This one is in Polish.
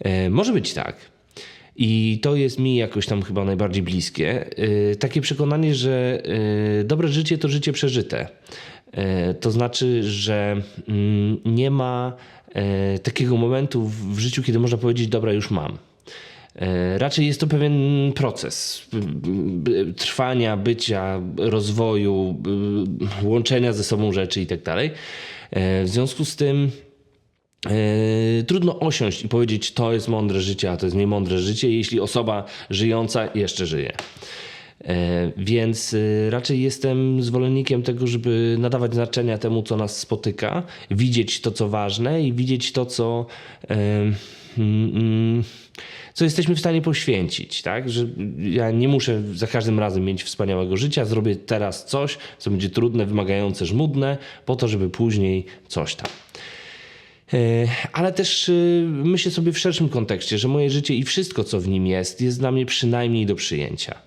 E, Może być tak. I to jest mi jakoś tam chyba najbardziej bliskie. E, Takie przekonanie, że e, dobre życie to życie przeżyte. To znaczy, że mm, nie ma takiego momentu w życiu, kiedy można powiedzieć, dobra, już mam. Raczej jest to pewien proces trwania, bycia, rozwoju, łączenia ze sobą rzeczy i tak W związku z tym e, trudno osiąść i powiedzieć, to jest mądre życie, a to jest niemądre życie, jeśli osoba żyjąca jeszcze żyje. E, Więc e, raczej jestem zwolennikiem tego, żeby nadawać znaczenia temu, co nas spotyka, widzieć to, co ważne i widzieć to, co, e, mm, mm, co jesteśmy w stanie poświęcić. Tak? Że ja nie muszę za każdym razem mieć wspaniałego życia, zrobię teraz coś, co będzie trudne, wymagające, żmudne, po to, żeby później coś tam. E, Ale też y, myślę sobie w szerszym kontekście, że moje życie i wszystko, co w nim jest, jest dla mnie przynajmniej do przyjęcia.